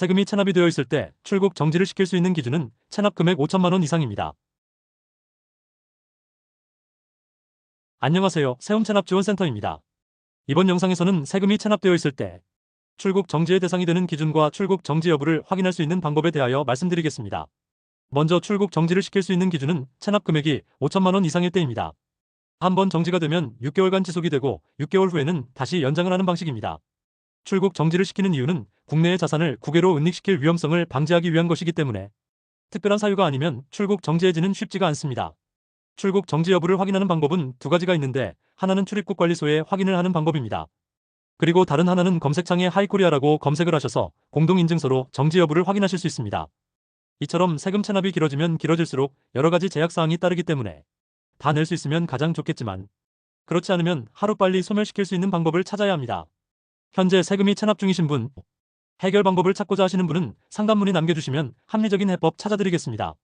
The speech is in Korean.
세금이 체납이 되어 있을 때 출국 정지를 시킬 수 있는 기준은 체납 금액 5천만 원 이상입니다. 안녕하세요. 세움 체납 지원센터입니다. 이번 영상에서는 세금이 체납되어 있을 때 출국 정지의 대상이 되는 기준과 출국 정지 여부를 확인할 수 있는 방법에 대하여 말씀드리겠습니다. 먼저 출국 정지를 시킬 수 있는 기준은 체납 금액이 5천만 원 이상일 때입니다. 한 번 정지가 되면 6개월간 지속이 되고 6개월 후에는 다시 연장을 하는 방식입니다. 출국 정지를 시키는 이유는 국내의 자산을 국외로 은닉시킬 위험성을 방지하기 위한 것이기 때문에 특별한 사유가 아니면 출국 정지 해지는 쉽지가 않습니다. 출국 정지 여부를 확인하는 방법은 두 가지가 있는데 하나는 출입국 관리소에 확인을 하는 방법입니다. 그리고 다른 하나는 검색창에 하이코리아라고 검색을 하셔서 공동인증서로 정지 여부를 확인하실 수 있습니다. 이처럼 세금 체납이 길어지면 길어질수록 여러 가지 제약사항이 따르기 때문에 다 낼 수 있으면 가장 좋겠지만 그렇지 않으면 하루빨리 소멸시킬 수 있는 방법을 찾아야 합니다. 현재 세금이 체납 중이신 분, 해결 방법을 찾고자 하시는 분은 상담 문의 남겨주시면 합리적인 해법 찾아드리겠습니다.